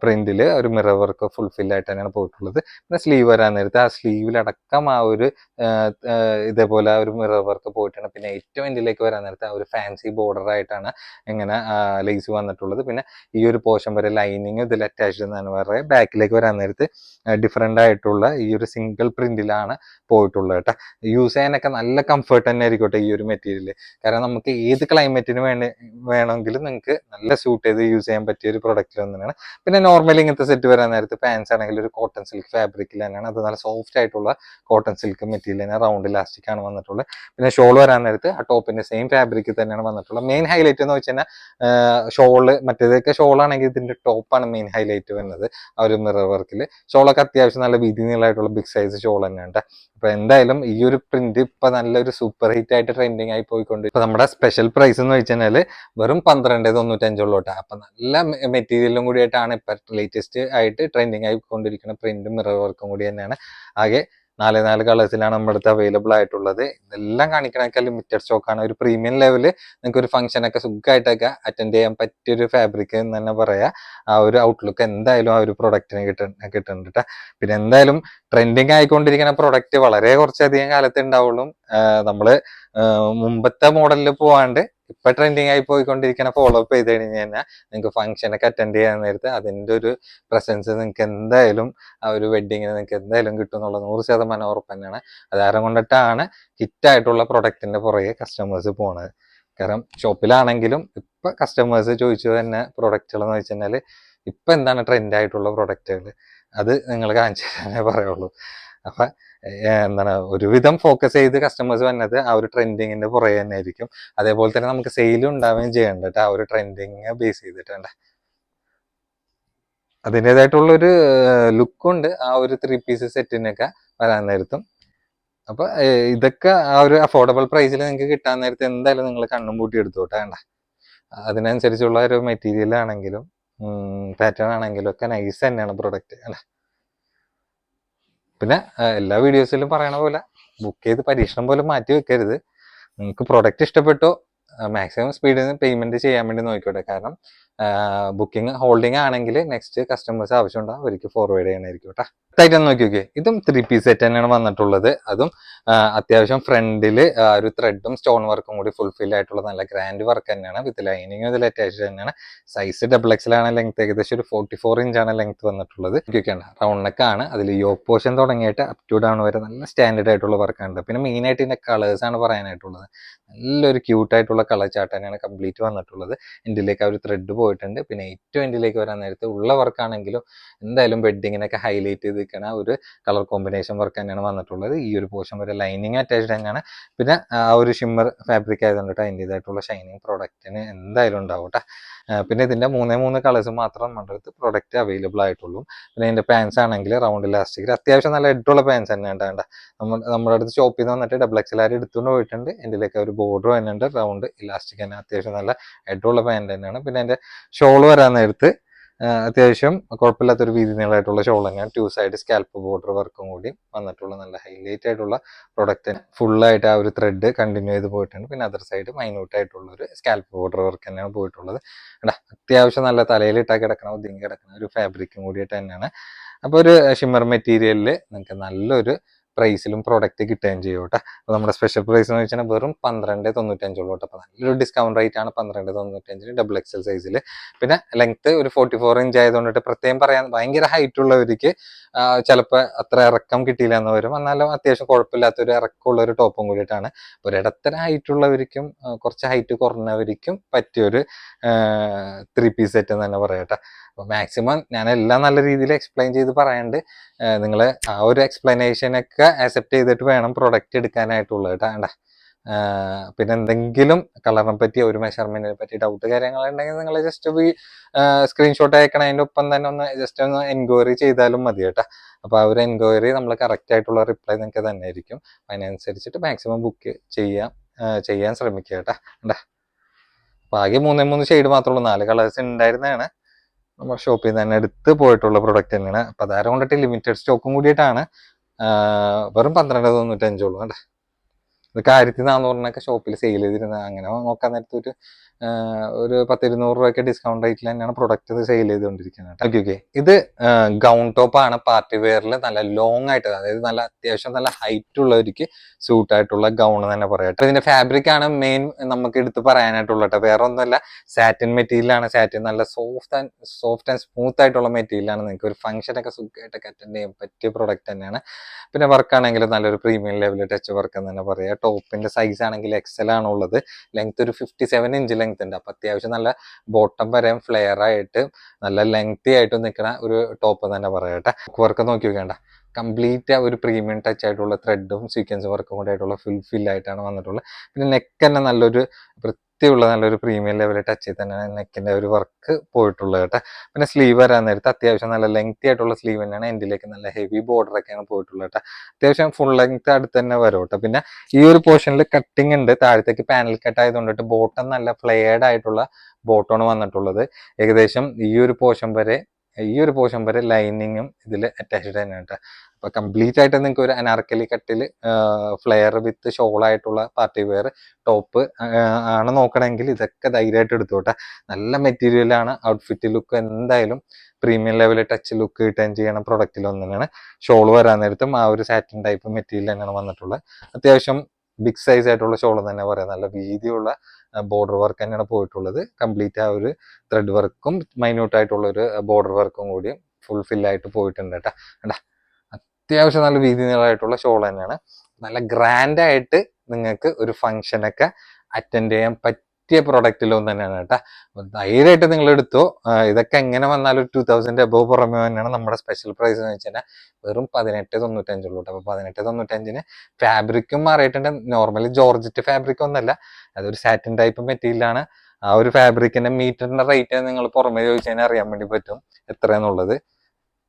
പ്രിന്റിൽ ഒരു മിറർ വർക്ക് ഫുൾഫിൽ ആയിട്ട് തന്നെയാണ് പോയിട്ടുള്ളത്. പിന്നെ സ്ലീവ് വരാൻ നേരത്തെ ആ സ്ലീവിലടക്കം ആ ഒരു ഇതേപോലെ ആ ഒരു മിറർ വർക്ക് പോയിട്ടാണ്. പിന്നെ ഏറ്റവും ഇതിലേക്ക് വരാൻ നേരത്തെ ആ ഒരു ഫാൻസി ബോർഡർ ആയിട്ടാണ് ഇങ്ങനെ ലേസ് വന്നിട്ടുള്ളത്. പിന്നെ ഈ ഒരു പോർഷൻ വരെ ലൈനിങ് ഇതിൽ അറ്റാച്ച് എന്നാണ് പറയുക ബാക്കിലേക്ക് വരാൻ നേരത്ത് ഡിഫറെന്റ് ആയിട്ടുള്ള ഈ ഒരു സിംഗിൾ പ്രിന്റിലാണ് പോയിട്ടുള്ളത് കേട്ടോ. യൂസ് ചെയ്യാനൊക്കെ നല്ല കംഫർട്ട് തന്നെ ആയിരിക്കട്ടെ ഈ ഒരു മെറ്റീരിയൽ കാരണം നമുക്ക് ഏത് ക്ലൈമറ്റിന് വേണ്ടി വേണമെങ്കിലും നിങ്ങൾക്ക് നല്ല സൂട്ട് ചെയ്ത് യൂസ് ചെയ്യാൻ പറ്റിയ ഒരു പ്രൊഡക്റ്റിൽ തന്നെയാണ് പിന്നെ നോർമലി ഇങ്ങനത്തെ സെറ്റ് വരാൻ നേരത്ത് പാൻസ് ആണെങ്കിൽ ഒരു കോട്ടൺ സിൽക്ക് ഫാബ്രിക്കിൽ തന്നെയാണ്. അത് നല്ല സോഫ്റ്റ് ആയിട്ടുള്ള കോട്ടൺ സിൽക്ക് മെറ്റീരിയൽ തന്നെ റൗണ്ട് ഇലാസ്റ്റിക് ആണ് വന്നിട്ടുള്ളത്. പിന്നെ ഷോൾ വരാൻ നേരത്ത് ആ ടോപ്പിന്റെ സെയിം ഫാബ്രിക്കിൽ തന്നെയാണ് വന്നിട്ടുള്ളത്. മെയിൻ ഹൈലൈറ്റ് എന്ന് വെച്ചാൽ ഷോൾ മറ്റേതൊക്കെ ഷോൾ ആണെങ്കിൽ ഇതിന്റെ ടോപ്പാണ് മെയിൻ ഹൈലൈറ്റ് വരുന്നത്. ആ ഒരു മിറർ വർക്കിൽ ഷോളൊക്കെ അത്യാവശ്യം നല്ല വീതി നീളമായിട്ടുള്ള ബിഗ് സൈസ് ഷോൾ തന്നെയാണ് അപ്പൊ എന്തായാലും ഈ ഒരു പ്രിന്റ് ഇപ്പൊ നല്ലൊരു സൂപ്പർ ഹിറ്റ് ആയിട്ട് ട്രെൻഡിങ് ആയി പോയിക്കൊണ്ട് ഇപ്പൊ നമ്മുടെ സ്പെഷ്യൽ പ്രൈസ് എന്ന് വെച്ചാൽ വെറും പന്ത്രണ്ട് തൊണ്ണൂറ്റഞ്ചുള്ളൂ അപ്പൊ നല്ല മെറ്റീരിയലും കൂടിയായിട്ടാണ് ഇപ്പൊ ലേറ്റസ്റ്റ് ആയിട്ട് ട്രെൻഡിങ് ആയിക്കൊണ്ടിരിക്കുന്ന പ്രിന്റും മിറർ വർക്കും കൂടി തന്നെയാണ്. ആകെ നാല് നാല് കളേഴ്സിലാണ് നമ്മുടെ അടുത്ത് അവൈലബിൾ ആയിട്ടുള്ളത്. ഇതെല്ലാം കാണിക്കണൊക്കെ ലിമിറ്റഡ് സ്റ്റോക്ക് ആണ്. ഒരു പ്രീമിയം ലെവൽ നിങ്ങൾക്ക് ഒരു ഫംഗ്ഷൻ ഒക്കെ സുഖമായിട്ടൊക്കെ അറ്റൻഡ് ചെയ്യാൻ പറ്റിയ ഒരു ഫാബ്രിക് എന്ന് തന്നെ പറയാം. ആ ഒരു ഔട്ട്ലുക്ക് എന്തായാലും ആ ഒരു പ്രൊഡക്റ്റിന് കിട്ട കിട്ടുന്നുണ്ട് ട്ടാ. പിന്നെ എന്തായാലും ട്രെൻഡിങ് ആയിക്കൊണ്ടിരിക്കുന്ന പ്രൊഡക്റ്റ് വളരെ കുറച്ചധികം കാലത്ത് ഉണ്ടാവുള്ളൂ. നമ്മൾ മുമ്പത്തെ മോഡലിൽ പോവാണ്ട് ഇപ്പൊ ട്രെൻഡിങ് ആയി പോയിക്കൊണ്ടിരിക്കുന്ന ഫോളോ അപ്പ് ചെയ്ത് കഴിഞ്ഞ് കഴിഞ്ഞാൽ നിങ്ങൾക്ക് ഫംഗ്ഷൻ ഒക്കെ അറ്റൻഡ് ചെയ്യാൻ നേരത്തെ അതിന്റെ ഒരു പ്രസൻസ് നിങ്ങൾക്ക് എന്തായാലും ആ ഒരു വെഡിങ്ങിന് നിങ്ങൾക്ക് എന്തായാലും കിട്ടും എന്നുള്ള നൂറ് ശതമാനം ഉറപ്പ് തന്നെയാണ്. അതാരം കൊണ്ടിട്ടാണ് ഹിറ്റ് ആയിട്ടുള്ള പ്രൊഡക്റ്റിന്റെ പുറകെ കസ്റ്റമേഴ്സ് പോണത്. കാരണം ഷോപ്പിലാണെങ്കിലും ഇപ്പൊ കസ്റ്റമേഴ്സ് ചോദിച്ചു തന്നെ പ്രൊഡക്റ്റുകൾ എന്ന് വെച്ച് ഇപ്പൊ എന്താണ് ട്രെൻഡ് ആയിട്ടുള്ള പ്രൊഡക്റ്റുകൾ അത് നിങ്ങൾ കാണിച്ചു തന്നെ പറയുള്ളൂ. അപ്പൊ എന്താണ് ഒരുവിധം ഫോക്കസ് ചെയ്ത് കസ്റ്റമേഴ്സ് വന്നത് ആ ഒരു ട്രെൻഡിങ്ങിന്റെ പുറകെ തന്നെ ആയിരിക്കും അതേപോലെ തന്നെ നമുക്ക് സെയിലും ഉണ്ടാവുകയും ചെയ്യേണ്ടത് ആ ഒരു ട്രെൻഡിങ് ബേസ് ചെയ്തിട്ടുണ്ട് അതിന്റെതായിട്ടുള്ള ഒരു ലുക്കുണ്ട് ആ ഒരു ത്രീ പീസ് സെറ്റിനൊക്കെ വരാൻ നേരത്തും. അപ്പൊ ഇതൊക്കെ ആ ഒരു അഫോർഡബിൾ പ്രൈസിൽ നിങ്ങൾക്ക് കിട്ടാൻ നേരത്ത് എന്തായാലും നിങ്ങൾ കണ്ണും പൂട്ടി എടുത്തോട്ടെ വേണ്ട അതിനനുസരിച്ചുള്ള ഒരു മെറ്റീരിയൽ ആണെങ്കിലും പാറ്റേൺ ആണെങ്കിലും ഒക്കെ നൈസ് തന്നെയാണ് പ്രൊഡക്റ്റ് അല്ല പിന്നെ എല്ലാ വീഡിയോസിലും പറയണ പോലെ ബുക്ക് ചെയ്ത് പരീക്ഷണം പോലെ മാറ്റി വെക്കരുത്. നിങ്ങൾക്ക് പ്രൊഡക്റ്റ് ഇഷ്ടപ്പെട്ടോ മാക്സിമം സ്പീഡിൽ നിന്ന് പേയ്മെന്റ് ചെയ്യാൻ വേണ്ടി നോക്കിക്കോട്ടെ. കാരണം ബുക്കിംഗ് ഹോൾഡിംഗ് ആണെങ്കിൽ നെക്സ്റ്റ് കസ്റ്റമേഴ്സ് ആവശ്യമുണ്ടാവും അവർക്ക് ഫോർവേഡ് ചെയ്യണമായിരിക്കും കേട്ടോ ആയിട്ട് നോക്കി നോക്കിയേ. ഇതും ത്രീ പീസ് സെറ്റ് തന്നെയാണ് വന്നിട്ടുള്ളത്. അതും അത്യാവശ്യം ഫ്രണ്ടിൽ ഒരു ത്രെഡും സ്റ്റോൺ വർക്കും കൂടി ഫുൾഫിൽ ആയിട്ടുള്ള നല്ല ഗ്രാൻഡ് വർക്ക് തന്നെയാണ്. വിത്ത് ലൈനിങ് ഇതിൽ അറ്റാച്ച് തന്നെയാണ്. സൈസ് ഡബിൾ എക്സലാണ് ലെങ്ത് ഏകദേശം ഒരു ഫോർട്ടി ഫോർ ഇഞ്ചാണ് ലെങ്ത് വന്നിട്ടുള്ളത്. ഒക്കെയാണ് റൗണ്ട് ആണ്. അതിൽ യോ പോർഷൻ തുടങ്ങിയിട്ട് അപ് ടു ഡൗൺ വരെ നല്ല സ്റ്റാൻഡേർഡ് ആയിട്ടുള്ള വർക്കാണ് പിന്നെ മെയിൻ ആയിട്ട് ഇതിന്റെ കളേഴ്സ് ആണ് പറയാനായിട്ടുള്ളത്. നല്ലൊരു ക്യൂട്ട് ആയിട്ടുള്ള കളർ ചാർട്ട് തന്നെയാണ് കംപ്ലീറ്റ് വന്നിട്ടുള്ളത്. ഇതിലേക്ക് ആ ഒരു ത്രെഡ് പോയിട്ടുണ്ട്. പിന്നെ ഏറ്റവും എൻഡിലേക്ക് വരാൻ നേരത്ത് ഉള്ള വർക്കാണെങ്കിലും എന്തായാലും ബെഡിങ്ങിനൊക്കെ ഹൈലൈറ്റ് ചെയ്ത് നിൽക്കണ ഒരു കളർ കോമ്പിനേഷൻ വർക്ക് തന്നെയാണ് വന്നിട്ടുള്ളത്. ഈ ഒരു പോർഷൻ വരെ ലൈനിങ് അറ്റാച്ച്ഡ് തന്നെയാണ്. പിന്നെ ആ ഒരു ഷിമ്മർ ഫാബ്രിക് ആയതുകൊണ്ട് ട്ടോ അതിന്റെതായിട്ടുള്ള ഷൈനിങ് പ്രോഡക്റ്റിന് എന്തായാലും ഉണ്ടാവും ട്ടോ. പിന്നെ ഇതിന്റെ മൂന്നേ മൂന്ന് കളേഴ്സ് മാത്രം നമ്മുടെ അടുത്ത് പ്രൊഡക്റ്റ് അവൈലബിൾ ആയിട്ടുള്ളൂ. പിന്നെ ഇതിന്റെ പാൻസ് ആണെങ്കിൽ റൗണ്ട് ഇലാസ്റ്റിക് അത്യാവശ്യം നല്ല എഡുള്ള പാൻസ് തന്നെയാണ് വേണ്ട നമ്മൾ നമ്മുടെ അടുത്ത് ഷോപ്പിൽ നിന്ന് വന്നിട്ട് ഡബിൾ എക്സ് എല്ലാവരും എടുത്തുകൊണ്ട് പോയിട്ടുണ്ട്. ഇതിലേക്ക് ഒരു ബോർഡർ തന്നെ ഉണ്ട് റൗണ്ട് ഇലാസ്റ്റിക് തന്നെ അത്യാവശ്യം നല്ല എഡുള്ള പാന്റ് തന്നെയാണ്. പിന്നെ അതിന്റെ ഷോൾ വരാൻ നേരത്ത് അത്യാവശ്യം കുഴപ്പമില്ലാത്തൊരു വീതി നീളമായിട്ടുള്ള ഷോൾ തന്നെയാണ് ടു സൈഡ് സ്കാൽപ്പ് ബോർഡർ വർക്കും കൂടി വന്നിട്ടുള്ള നല്ല ഹൈലൈറ്റ് ആയിട്ടുള്ള പ്രൊഡക്റ്റ് ഫുള്ളായിട്ട് ആ ഒരു ത്രെഡ് കണ്ടിന്യൂ ചെയ്ത് പോയിട്ടുണ്ട്. പിന്നെ അതർ സൈഡ് മൈന്യൂട്ട് ആയിട്ടുള്ള ഒരു സ്കാൽപ്പ് ബോർഡർ വർക്ക് തന്നെയാണ് പോയിട്ടുള്ളത്. എടാ അത്യാവശ്യം നല്ല തലയിലിട്ടാ കിടക്കണ ഒതുങ്ങി കിടക്കുന്ന ഒരു ഫാബ്രിക്കും കൂടിയിട്ട് തന്നെയാണ്. അപ്പോൾ ഒരു ഷിമ്മർ മെറ്റീരിയലിൽ നിങ്ങൾക്ക് നല്ലൊരു പ്രൈസിലും പ്രോഡക്റ്റ് കിട്ടുകയും ചെയ്യും കേട്ടോ. നമ്മുടെ സ്പെഷ്യൽ പ്രൈസ് എന്ന് വെച്ചാൽ വെറും പന്ത്രണ്ട് തൊണ്ണൂറ്റഞ്ചുള്ളൂ കേട്ടോ. അപ്പോൾ നല്ലൊരു ഡിസ്കൗണ്ട് റേറ്റ് ആണ് പന്ത്രണ്ട് തൊണ്ണൂറ്റഞ്ചിന് ഡബിൾ എക്സൽ സൈസിൽ പിന്നെ ലെങ്ത് ഒരു ഫോർട്ടി ഫോർ ഇഞ്ച് ആയതുകൊണ്ട് പ്രത്യേകം പറയാൻ ഭയങ്കര ഹൈറ്റ് ഉള്ളവർക്ക് ചിലപ്പോൾ അത്ര ഇറക്കം കിട്ടിയില്ല എന്ന് വരും. എന്നാലും അത്യാവശ്യം കുഴപ്പമില്ലാത്ത ഒരു ഇറക്കമുള്ള ഒരു ടോപ്പും കൂടിയിട്ടാണ്. ഒരിടത്തര ഒരു ഹൈറ്റ് ഉള്ളവർക്കും കുറച്ച് ഹൈറ്റ് കുറഞ്ഞവർക്കും പറ്റിയൊരു ത്രീ പീസ് സെറ്റ് എന്ന് തന്നെ പറയട്ടെ അപ്പോൾ മാക്സിമം ഞാൻ എല്ലാം നല്ല രീതിയിൽ എക്സ്പ്ലെയിൻ ചെയ്ത് പറയാണ്ട് നിങ്ങൾ ആ ഒരു എക്സ്പ്ലനേഷനൊക്കെ ആക്സെപ്റ്റ് ചെയ്തിട്ട് വേണം പ്രൊഡക്റ്റ് എടുക്കാനായിട്ടുള്ളത് കേട്ടോ വേണ്ട പിന്നെ എന്തെങ്കിലും കളറിനെ പറ്റി ഒരു മെഷർമെന്റിനെ പറ്റി ഡൗട്ട് കാര്യങ്ങളുണ്ടെങ്കിൽ നിങ്ങൾ ജസ്റ്റ് ഈ സ്ക്രീൻഷോട്ട് അയക്കണതിന്റെ ഒപ്പം തന്നെ ഒന്ന് ജസ്റ്റ് ഒന്ന് എൻക്വയറി ചെയ്താലും മതി കേട്ടോ അപ്പോൾ ആ ഒരു എൻക്വയറി നമ്മൾ കറക്റ്റ് ആയിട്ടുള്ള റിപ്ലൈ നിങ്ങൾക്ക് തന്നെ ആയിരിക്കും അതിനനുസരിച്ചിട്ട് മാക്സിമം ബുക്ക് ചെയ്യാം ചെയ്യാൻ ശ്രമിക്കുക കേട്ടോ ഉണ്ടാ അപ്പോൾ ആകെ മൂന്നേ മൂന്ന് ഷെയ്ഡ് മാത്രമേ ഉള്ളൂ നാല് കളേഴ്സ് ഉണ്ടായിരുന്നതാണ് നമ്മുടെ ഷോപ്പിൽ നിന്ന് തന്നെ എടുത്ത് പോയിട്ടുള്ള പ്രൊഡക്റ്റ് തന്നെയാണ്. അപ്പോൾ അതാരം കൊണ്ടിട്ട് ലിമിറ്റഡ് സ്റ്റോക്കും കൂടിയിട്ടാണ്. വെറും പന്ത്രണ്ട് തൊണ്ണൂറ്റഞ്ചുള്ളൂ അല്ലേ ഇതൊക്കെ ആയിരത്തി നാന്നൂറിനൊക്കെ ഷോപ്പിൽ സെയിൽ ചെയ്തിരുന്ന. അങ്ങനെ നോക്കാൻ നേരത്തെ ഒരു ഒരു പത്തിരുന്നൂറ് രൂപയൊക്കെ ഡിസ്കൗണ്ട് റേറ്റിൽ തന്നെയാണ് പ്രൊഡക്റ്റ് സെയിൽ ചെയ്തുകൊണ്ടിരിക്കുന്നത് ഓക്കെ ഓക്കെ ഇത് ഗൗൺ ടോപ്പ് ആണ് പാർട്ടി വെയറിൽ നല്ല ലോങ് ആയിട്ട് അതായത് നല്ല അത്യാവശ്യം നല്ല ഹൈറ്റ് ഉള്ളവർക്ക് സൂട്ട് ആയിട്ടുള്ള ഗൗൺ തന്നെ പറയാം ഇതിന്റെ ഫാബ്രിക് ആണ് മെയിൻ നമുക്ക് എടുത്ത് പറയാനായിട്ടുള്ളത് കേട്ടോ. വേറെ ഒന്നുമല്ല സാറ്റിൻ മെറ്റീരിയലാണ് സാറ്റിൻ നല്ല soft and soft and smooth ആയിട്ടുള്ള മെറ്റീരിയലാണ് നിങ്ങൾക്ക് ഒരു ഫംഗ്ഷൻ ഒക്കെ സുഖമായിട്ടൊക്കെ അറ്റൻഡ് ചെയ്യാൻ പറ്റിയ പ്രൊഡക്റ്റ് തന്നെയാണ്. പിന്നെ വർക്ക് ആണെങ്കിൽ നല്ലൊരു പ്രീമിയം ലെവലിൽ ടച്ച് വർക്ക് എന്ന് തന്നെ പറയാം. ടോപ്പിന്റെ സൈസ് ആണെങ്കിൽ എക്സൽ ആണുള്ളത്. ലെങ്ത് ഒരു ഫിഫ്റ്റി സെവൻ ഇഞ്ച് ലെങ്ത് ഉണ്ട്. അപ്പൊ അത്യാവശ്യം നല്ല ബോട്ടം വരെ ഫ്ലെയർ ആയിട്ട് നല്ല ലെങ്തി ആയിട്ട് നിൽക്കുന്ന ഒരു ടോപ്പ് തന്നെ പറയട്ടെ വർക്ക് നോക്കി വെക്കേണ്ട. കംപ്ലീറ്റ് ഒരു പ്രീമിയം ടച്ച് ആയിട്ടുള്ള ത്രെഡും സീക്വൻസ് വർക്കും കൂടെ ആയിട്ടുള്ള ഫുൾ ഫിൽ ആയിട്ടാണ് വന്നിട്ടുള്ളത്. പിന്നെ നെക്ക് തന്നെ നല്ലൊരു വൃത്തിയുള്ള നല്ലൊരു പ്രീമിയം ലെവൽ ടച്ച് ചെയ്ത് തന്നെയാണ് നെക്കിന്റെ ഒരു വർക്ക് പോയിട്ടുള്ളത് കേട്ടോ. പിന്നെ സ്ലീവ് വരാൻ നേരത്ത് അത്യാവശ്യം നല്ല ലെങ്തി ആയിട്ടുള്ള സ്ലീവ് തന്നെയാണ് എൻഡിലേക്ക് നല്ല ഹെവി ബോർഡർ ഒക്കെയാണ് പോയിട്ടുള്ളത് കേട്ടോ. അത്യാവശ്യം ഫുൾ ലെങ്ത് അടുത്ത് തന്നെ വരും കേട്ടോ. പിന്നെ ഈ ഒരു പോർഷനിൽ കട്ടിങ് ഉണ്ട്. താഴത്തേക്ക് പാനൽ കട്ട് ആയതുകൊണ്ടിട്ട് ബോട്ടം നല്ല ഫ്ലെയർഡ് ആയിട്ടുള്ള ബോട്ടമാണ് വന്നിട്ടുള്ളത്. ഏകദേശം ഈ ഒരു പോർഷൻ വരെ ഈ ഒരു പോർഷൻ വരെ ലൈനിങ്ങും ഇതിൽ അറ്റാച്ച്ഡ് തന്നെയാണ് കേട്ടോ. അപ്പൊ കംപ്ലീറ്റ് ആയിട്ട് നിങ്ങൾക്ക് ഒരു അനാർക്കലി കട്ടിൽ ഫ്ലെയർ വിത്ത് ഷോൾ ആയിട്ടുള്ള പാർട്ടി വെയർ ടോപ്പ് ആണ് നോക്കണമെങ്കിൽ ഇതൊക്കെ ധൈര്യമായിട്ട് എടുത്തോട്ടെ. നല്ല മെറ്റീരിയലാണ് ഔട്ട്ഫിറ്റ് ലുക്ക് എന്തായാലും പ്രീമിയം ലെവൽ ടച്ച് ലുക്ക് കിട്ടുകയും ചെയ്യണ പ്രൊഡക്റ്റിൽ ഒന്ന് തന്നെയാണ് ഷോൾ വരാൻ നേരത്തും ആ ഒരു സാറ്റിൻ ടൈപ്പ് മെറ്റീരിയൽ തന്നെയാണ് വന്നിട്ടുള്ളത്. അത്യാവശ്യം ബിഗ് സൈസ് ആയിട്ടുള്ള ഷോൾ തന്നെ പറയാം. നല്ല വീതിയുള്ള ബോർഡർ വർക്ക് തന്നെയാണ് പോയിട്ടുള്ളത്. കംപ്ലീറ്റ് ആ ഒരു ത്രെഡ് വർക്കും മൈന്യൂട്ട് ആയിട്ടുള്ള ഒരു ബോർഡർ വർക്കും കൂടിയും ഫുൾഫിൽ ആയിട്ട് പോയിട്ടുണ്ട് കേട്ടോ. അത്യാവശ്യം നല്ല വീതി നീളമായിട്ടുള്ള ഷോൾ തന്നെയാണ്. നല്ല ഗ്രാൻഡ് ആയിട്ട് നിങ്ങൾക്ക് ഒരു ഫംഗ്ഷനൊക്കെ അറ്റൻഡ് ചെയ്യാൻ പറ്റിയ പ്രൊഡക്റ്റിലൊന്നും തന്നെയാണ് കേട്ടോ. ധൈര്യമായിട്ട് നിങ്ങൾ എടുത്തോ. ഇതൊക്കെ എങ്ങനെ വന്നാലും ടൂ തൗസൻഡ് എബോവ് പുറമെ തന്നെയാണ് നമ്മുടെ സ്പെഷ്യൽ പ്രൈസ് എന്ന് വെച്ചാൽ വെറും പതിനെട്ട് തൊണ്ണൂറ്റഞ്ചുള്ളൂ കേട്ടോ. അപ്പൊ പതിനെട്ട് തൊണ്ണൂറ്റഞ്ചിന് ഫാബ്രിക്കും മാറിയിട്ടുണ്ട്. നോർമലി ജോർജറ്റ് ഫാബ്രിക് ഒന്നല്ല അതൊരു സാറ്റിൻ ടൈപ്പ് മെറ്റീരിയലാണ് ആ ഒരു ഫാബ്രിക്കിന്റെ മീറ്ററിന്റെ റേറ്റ് നിങ്ങൾ പുറമേ ചോദിച്ചു കഴിഞ്ഞാൽ അറിയാൻ വേണ്ടി പറ്റും എത്രയെന്നുള്ളത്.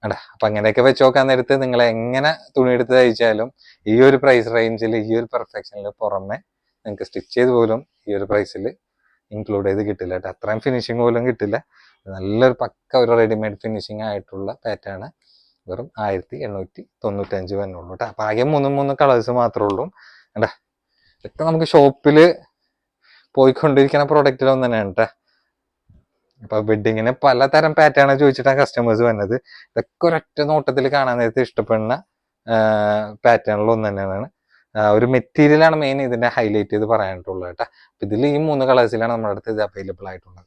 അടാ അപ്പൊ അങ്ങനെയൊക്കെ വെച്ച് നോക്കാൻ നേരത്ത് നിങ്ങൾ എങ്ങനെ തുണി എടുത്ത് തയ്ച്ചാലും ഈ ഒരു പ്രൈസ് റേഞ്ചിൽ ഈ ഒരു പെർഫെക്ഷനിൽ പുറമെ നിങ്ങൾക്ക് സ്റ്റിച്ച് ചെയ്ത് പോലും ഈ ഒരു പ്രൈസിൽ ഇൻക്ലൂഡ് ചെയ്ത് കിട്ടില്ല കേട്ടോ. അത്രയും ഫിനിഷിങ് പോലും കിട്ടില്ല. നല്ലൊരു പക്ക ഒരു റെഡിമെയ്ഡ് ഫിനിഷിങ് ആയിട്ടുള്ള പാറ്റേൺ വെറും ആയിരത്തി എണ്ണൂറ്റി തൊണ്ണൂറ്റഞ്ച് ഉള്ളൂ കേട്ടോ. അപ്പൊ ആകെ മൂന്ന് മൂന്ന് കളേഴ്സ് മാത്രമേ ഉള്ളൂ. കേട്ടാ ഇതൊക്കെ നമുക്ക് ഷോപ്പിൽ പോയിക്കൊണ്ടിരിക്കുന്ന പ്രോഡക്റ്റിലൊന്നും തന്നെയാണ് കേട്ടോ. അപ്പൊ ബിഡിങ്ങിന് പലതരം പാറ്റേൺ ചോദിച്ചിട്ടാണ് കസ്റ്റമേഴ്സ് വന്നത്. ഇതൊക്കെ ഒരൊറ്റ നോട്ടത്തിൽ കാണാൻ നേരത്തെ ഇഷ്ടപ്പെടുന്ന പാറ്റേണിൽ ഒന്ന് തന്നെയാണ്. ഒരു മെറ്റീരിയലാണ് മെയിൻ ഇതിന്റെ ഹൈലൈറ്റ് ചെയ്ത് പറയാനായിട്ടുള്ളത് കേട്ടോ. ഇതിൽ ഈ മൂന്ന് കളേഴ്സിലാണ് നമ്മുടെ അടുത്ത് ഇത് അവൈലബിൾ ആയിട്ടുള്ളത്.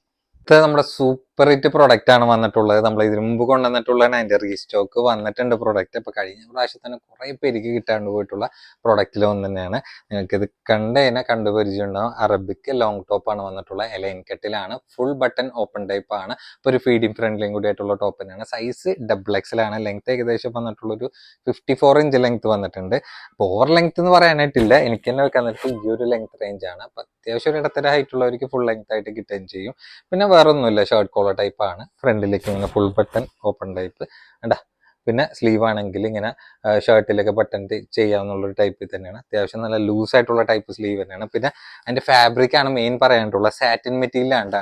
ഇത് നമ്മുടെ സൂപ്പർ ഹിറ്റ് പ്രൊഡക്റ്റ് ആണ് വന്നിട്ടുള്ളത്. നമ്മൾ ഇതിനു മുമ്പ് കൊണ്ടുവന്നിട്ടുള്ളതാണ് അതിന്റെ റീസ്റ്റോക്ക് വന്നിട്ടുണ്ട് പ്രൊഡക്റ്റ് അപ്പൊ കഴിഞ്ഞ പ്രാവശ്യം തന്നെ കുറെ പേർക്ക് കിട്ടാണ്ട് പോയിട്ടുള്ള പ്രൊഡക്റ്റിൽ ഒന്ന് തന്നെയാണ്. നിങ്ങൾക്ക് ഇത് കണ്ട് കഴിഞ്ഞാൽ കണ്ടു പരിചയം ഉണ്ടാവും അറബിക്ക് ലോങ് ടോപ്പ് ആണ് വന്നിട്ടുള്ള എലൈൻ കെട്ടിലാണ് ഫുൾ ബട്ടൺ ഓപ്പൺ ടൈപ്പ് ആണ്. ഇപ്പൊ ഒരു ഫീഡിംഗ് ഫ്രണ്ട്ലിയും കൂടി ആയിട്ടുള്ള ടോപ്പ് തന്നെയാണ്. സൈസ് ഡബിൾ എക്സലാണ് ലെങ്ത് ഏകദേശം വന്നിട്ടുള്ള ഒരു ഫിഫ്റ്റി ഫോർ ഇഞ്ച് ലെങ്ത് വന്നിട്ടുണ്ട്. അപ്പോൾ ഓവർ ലെങ്ത് എന്ന് പറയാനായിട്ടില്ല. എനിക്ക് തന്നെ വെക്കാൻ ഈ ഒരു ലെങ്ത് റേഞ്ച് ആണ്. അപ്പൊ അത്യാവശ്യം ഒരു ഇടത്തര ഹൈറ്റ് ഉള്ളവർക്ക് ഫുൾ ലെങ്ത് ആയിട്ട് കിട്ടുകയും ചെയ്യും. പിന്നെ വേറെ ഒന്നുമില്ല ഷർട്ട് കോളർ ടൈപ്പ് ആണ്. ഫ്രണ്ടിലേക്ക് ഇങ്ങനെ ഫുൾ ബട്ടൺ ഓപ്പൺ ടൈപ്പ് കണ്ടാ? പിന്നെ സ്ലീവ് ആണെങ്കിൽ ഇങ്ങനെ ഷർട്ടിലൊക്കെ ബട്ടൺ ചെയ്യാവുന്ന ഒരു ടൈപ്പിൽ തന്നെയാണ്. അത്യാവശ്യം നല്ല ലൂസ് ആയിട്ടുള്ള ടൈപ്പ് സ്ലീവ് തന്നെയാണ്. പിന്നെ അതിന്റെ ഫാബ്രിക് ആണ് മെയിൻ പറയാനായിട്ടുള്ള സാറ്റിൻ മെറ്റീരിയൽ ട്ടാ.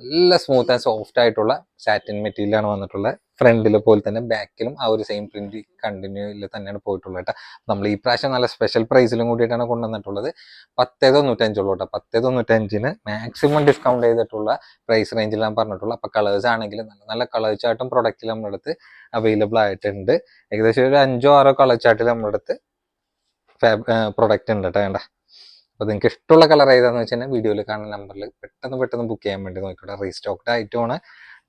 നല്ല സ്മൂത്ത് ആൻഡ് സോഫ്റ്റ് ആയിട്ടുള്ള സാറ്റിൻ മെറ്റീരിയലാണ് വന്നിട്ടുള്ളത്. ഫ്രണ്ടിൽ പോലെ തന്നെ ബാക്കിലും ആ ഒരു സെയിം പ്രിന്റ് കണ്ടിന്യൂയിൽ തന്നെയാണ് പോയിട്ടുള്ളത് കേട്ടോ. നമ്മൾ ഈ പ്രാവശ്യം നല്ല സ്പെഷ്യൽ പ്രൈസിലും കൂടിയിട്ടാണ് കൊണ്ടുവന്നിട്ടുള്ളത്. പത്തേ തൊണ്ണൂറ്റഞ്ചുള്ളൂ കേട്ടോ. പത്തേ തൊണ്ണൂറ്റഞ്ചിന് മാക്സിമം ഡിസ്കൗണ്ട് ചെയ്തിട്ടുള്ള പ്രൈസ് റേഞ്ചിലാണ് പറഞ്ഞിട്ടുള്ളത്. അപ്പൊ കളേഴ്സ് ആണെങ്കിലും നല്ല നല്ല കളർ ചാർട്ടും പ്രൊഡക്റ്റിൽ നമ്മുടെ അടുത്ത് അവൈലബിൾ ആയിട്ടുണ്ട്. ഏകദേശം ഒരു അഞ്ചോ ആറോ കളർ ചാർട്ടിൽ നമ്മുടെ അടുത്ത് പ്രൊഡക്റ്റ് ഉണ്ട് കേട്ടോ വേണ്ട നിങ്ങൾക്ക് ഇഷ്ടമുള്ള കളർ ഏതാന്ന് വെച്ച് കഴിഞ്ഞാൽ വീഡിയോയിൽ കാണുന്ന നമ്പറിൽ പെട്ടെന്ന് പെട്ടെന്ന് ബുക്ക് ചെയ്യാൻ വേണ്ടി നോക്കിക്കോട്ടെ. റീസ്റ്റോക്ഡ് ആയിട്ടുമാണ്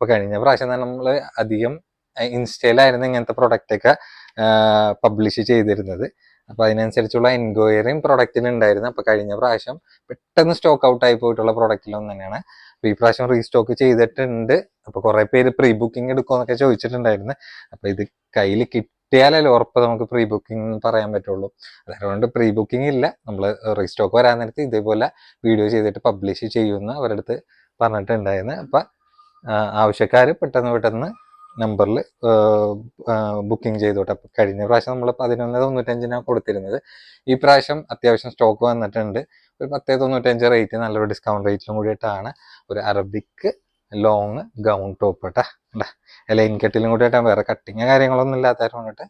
അപ്പോൾ കഴിഞ്ഞ പ്രാവശ്യം തന്നെ നമ്മൾ അധികം ഇൻസ്റ്റയിലായിരുന്നു ഇങ്ങനത്തെ പ്രൊഡക്റ്റ് ഒക്കെ പബ്ലിഷ് ചെയ്തിരുന്നത്. അപ്പോൾ അതിനനുസരിച്ചുള്ള എൻക്വയറിയും പ്രൊഡക്റ്റിന് ഉണ്ടായിരുന്നു. അപ്പോൾ കഴിഞ്ഞ പ്രാവശ്യം പെട്ടെന്ന് സ്റ്റോക്ക് ഔട്ട് ആയി പോയിട്ടുള്ള പ്രൊഡക്റ്റിലൊന്നും തന്നെയാണ് അപ്പോൾ ഈ പ്രാവശ്യം റീസ്റ്റോക്ക് ചെയ്തിട്ടുണ്ട്. അപ്പോൾ കുറേ പേര് പ്രീ ബുക്കിംഗ് എടുക്കുമെന്നൊക്കെ ചോദിച്ചിട്ടുണ്ടായിരുന്നു. അപ്പോൾ ഇത് കയ്യിൽ കിട്ടിയാലല്ലേ ഉറപ്പ് നമുക്ക് പ്രീ ബുക്കിംഗ് പറയാൻ പറ്റുള്ളൂ. അതുകൊണ്ട് പ്രീ ബുക്കിംഗ് ഇല്ല നമ്മൾ റീസ്റ്റോക്ക് വരാൻ നേരത്ത് ഇതേപോലെ വീഡിയോ ചെയ്തിട്ട് പബ്ലിഷ് ചെയ്യുമെന്ന് അവരുടെ അടുത്ത് പറഞ്ഞിട്ടുണ്ടായിരുന്നു. അപ്പം ആവശ്യക്കാർ പെട്ടെന്ന് പെട്ടെന്ന് നമ്പറിൽ ബുക്കിംഗ് ചെയ്തോട്ടെ. അപ്പം കഴിഞ്ഞ പ്രാവശ്യം നമ്മൾ പതിനൊന്ന് തൊണ്ണൂറ്റഞ്ചിനാണ് കൊടുത്തിരുന്നത്. ഈ പ്രാവശ്യം അത്യാവശ്യം സ്റ്റോക്ക് വന്നിട്ടുണ്ട്. ഒരു പത്തേ തൊണ്ണൂറ്റഞ്ച് റേറ്റ് നല്ലൊരു ഡിസ്കൗണ്ട് റേറ്റിലും കൂടിയിട്ടാണ്. ഒരു അറബിക്ക് ലോങ് ഗൗൺ ടോപ്പ് കേട്ടാ ലൈൻ കെട്ടിലും കൂടിയിട്ടാണ് വേറെ കട്ടിങ് കാര്യങ്ങളൊന്നും ഇല്ലാത്തവരും കൊണ്ടിട്ട്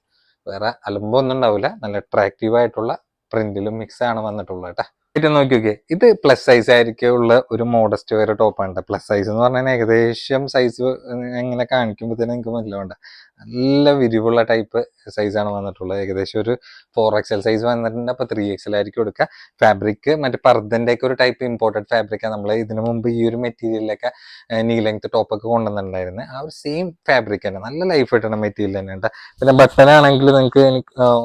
വേറെ അലമ്പൊന്നും ഉണ്ടാവില്ല. നല്ല അട്രാക്റ്റീവ് ആയിട്ടുള്ള പ്രിന്റിലും മിക്സ് ആണ് വന്നിട്ടുള്ളത് കേട്ടാ ഇത് നോക്കി നോക്കിയേ. ഇത് പ്ലസ് സൈസ് ആയിരിക്കും ഉള്ള ഒരു മോഡസ്റ്റ് വേറെ ടോപ്പാണ് പ്ലസ് സൈസ് എന്ന് പറഞ്ഞാൽ ഏകദേശം സൈസ് എങ്ങനെ കാണിക്കുമ്പോൾ തന്നെ നിങ്ങൾക്ക് മനസ്സിലാവണ്ട നല്ല വിരിവുള്ള ടൈപ്പ് സൈസാണ് വന്നിട്ടുള്ളത്. ഏകദേശം ഒരു ഫോർ എക്സ് എൽ സൈസ് വന്നിട്ടുണ്ട്. അപ്പോൾ ത്രീ എക്സ് എൽ ആയിരിക്കും എടുക്കുക. ഫാബ്രിക് മറ്റേ പർദ്ദന്റെ ഒക്കെ ഒരു ടൈപ്പ് ഇമ്പോർട്ടഡ് ഫാബ്രിക്കാണ് നമ്മൾ ഇതിനു മുമ്പ് ഈ ഒരു മെറ്റീരിയലൊക്കെ നീ ലെങ്ത് ടോപ്പൊക്കെ കൊണ്ടുവന്നിട്ടുണ്ടായിരുന്നു. ആ ഒരു സെയിം ഫാബ്രിക് തന്നെ. നല്ല ലൈഫ് കിട്ടുന്ന മെറ്റീരിയൽ തന്നെ ഉണ്ട് പിന്നെ ബട്ടൺ ആണെങ്കിൽ നിങ്ങൾക്ക്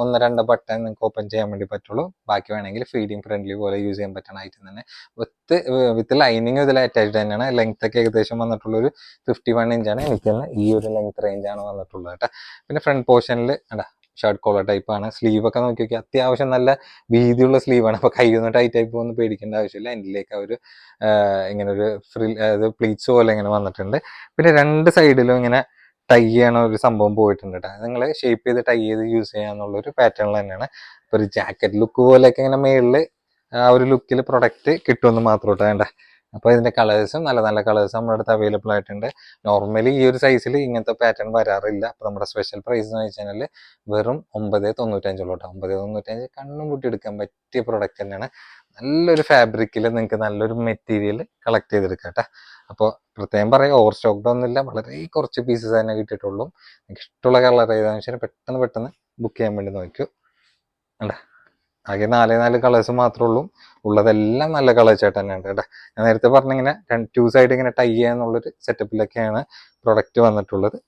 ഒന്ന് രണ്ട് ബട്ടൺ നിങ്ങൾക്ക് ഓപ്പൺ ചെയ്യാൻ വേണ്ടി പറ്റുള്ളൂ. ബാക്കി വേണമെങ്കിൽ ഫീഡിങ് ഫ്രണ്ട്ലി പോലെ യൂസ് ചെയ്യാൻ പറ്റുന്ന ഐറ്റം തന്നെ. വിത്ത് വിത്ത് ലൈനിങ് ഇതിൽ അറ്റാച്ച്ഡ് തന്നെയാണ്. ലെങ്ത് ഏകദേശം വന്നിട്ടുള്ള ഒരു ഫിഫ്റ്റി വൺ ഇഞ്ചാണ് എനിക്ക് തന്നെ ഈ ഒരു ലെങ്ത് റേഞ്ചാണ് ആണ് വന്നിട്ടുള്ളത് കേട്ടോ. പിന്നെ ഫ്രണ്ട് പോർഷനിൽ അടാ ഷർട്ട് കോളർ ടൈപ്പ് ആണ്. സ്ലീവ് ഒക്കെ നോക്കി നോക്കി അത്യാവശ്യം നല്ല വീതിയുള്ള സ്ലീവാണ് അപ്പോൾ കൈയൊന്നും ടൈറ്റ് ആയി പോകുന്ന പേടിക്കേണ്ട ആവശ്യമില്ല. അതിലേക്ക് ഒരു ഇങ്ങനെ ഒരു ഫ്രിൽ അത് പ്ലീറ്റ്സ് പോലെ ഇങ്ങനെ വന്നിട്ടുണ്ട്. പിന്നെ രണ്ട് സൈഡിലും ഇങ്ങനെ ടൈ ചെയ്യണ ഒരു സംഭവം പോയിട്ടുണ്ട് കേട്ടോ. നിങ്ങൾ ഷേപ്പ് ചെയ്ത് ടൈ ചെയ്ത് യൂസ് ചെയ്യാന്നുള്ള ഒരു പാറ്റേണിൽ തന്നെയാണ്. ഇപ്പൊ ഒരു ജാക്കറ്റ് ലുക്ക് പോലെയൊക്കെ ഇങ്ങനെ മേളിൽ ആ ഒരു ലുക്കിൽ പ്രൊഡക്റ്റ് കിട്ടുമെന്ന് മാത്രം കേട്ടോ. വേണ്ട അപ്പോൾ ഇതിന്റെ കളേഴ്സും നല്ല നല്ല കളേഴ്സും നമ്മുടെ അടുത്ത് അവൈലബിൾ ആയിട്ടുണ്ട്. നോർമലി ഈ ഒരു സൈസിൽ ഇങ്ങനത്തെ പാറ്റേൺ വരാറില്ല. അപ്പോൾ നമ്മുടെ സ്പെഷ്യൽ പ്രൈസ് എന്ന് വെച്ച് കഴിഞ്ഞാൽ വെറും ഒമ്പത് തൊണ്ണൂറ്റഞ്ചുള്ളൂ കേട്ടോ ഒമ്പത് തൊണ്ണൂറ്റഞ്ച് കണ്ണും കൂട്ടി എടുക്കാൻ പറ്റിയ പ്രൊഡക്റ്റ് തന്നെയാണ്. നല്ലൊരു ഫാബ്രിക്കിൽ നിങ്ങൾക്ക് നല്ലൊരു മെറ്റീരിയൽ കളക്ട് ചെയ്തെടുക്കാം കേട്ടോ അപ്പോൾ പ്രത്യേകം പറയാം ഓവർ സ്റ്റോക്ക്ഡ് ഒന്നുമില്ല. വളരെ കുറച്ച് പീസസ് തന്നെ കിട്ടിയിട്ടുള്ളൂ. നിങ്ങൾക്ക് ഇഷ്ടമുള്ള കളർ ഏതാണെന്ന് വെച്ചാൽ പെട്ടെന്ന് പെട്ടെന്ന് ബുക്ക് ചെയ്യാൻ വേണ്ടി നോക്കൂ. അല്ല ആകെ നാല് നാല് കളേഴ്സ് മാത്രമേ ഉള്ളൂ. ഉള്ളതെല്ലാം നല്ല കളേഴ്സ് ആയിട്ട് തന്നെയുണ്ട് കേട്ടോ. ഞാൻ നേരത്തെ പറഞ്ഞിങ്ങനെ ടൂ സൈഡ് ഇങ്ങനെ ടൈ ചെയ്യാന്നുള്ളൊരു സെറ്റപ്പിലൊക്കെയാണ് പ്രൊഡക്റ്റ് വന്നിട്ടുള്ളത്.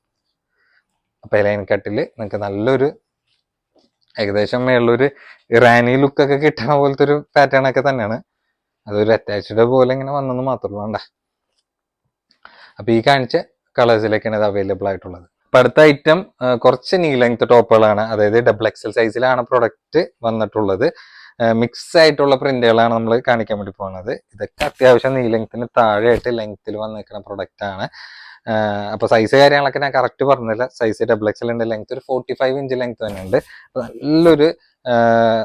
അപ്പോൾ ലൈൻ കട്ടിൽ നിങ്ങൾക്ക് നല്ലൊരു ഏകദേശം മേളിലൊരു ഇറാനി ലുക്കൊക്കെ കിട്ടണ പോലത്തെ ഒരു പാറ്റേൺ ഒക്കെ തന്നെയാണ്. അതൊരു അറ്റാച്ച്ഡ് പോലെ ഇങ്ങനെ വന്നെന്ന് മാത്രമേ വേണ്ട അപ്പോൾ ഈ കാണിച്ച കളേഴ്സിലേക്കാണ് ഇത് അവൈലബിൾ ആയിട്ടുള്ളത്. അപ്പൊ അടുത്ത ഐറ്റം കുറച്ച് നീ ലെങ്ത് ടോപ്പുകളാണ്. അതായത് ഡബിൾ എക്സൽ സൈസിലാണ് പ്രൊഡക്റ്റ് വന്നിട്ടുള്ളത്. മിക്സ് ആയിട്ടുള്ള പ്രിന്റുകളാണ് നമ്മൾ കാണിക്കാൻ വേണ്ടി പോകുന്നത്. ഇതൊക്കെ അത്യാവശ്യം നീ ലെങ്ത്തിന് താഴെയായിട്ട് ലെങ്ത്തിൽ വന്നിരിക്കുന്ന പ്രൊഡക്റ്റ് ആണ്. അപ്പൊ സൈസ് കാര്യങ്ങളൊക്കെ ഞാൻ കറക്റ്റ് പറഞ്ഞില്ല. സൈസ് ഡബിൾ എക്സൽ ഉണ്ട് ലെങ്ത് ഒരു ഫോർട്ടി ഫൈവ് ഇഞ്ച് ലെങ്ത് തന്നെ ഉണ്ട് നല്ലൊരു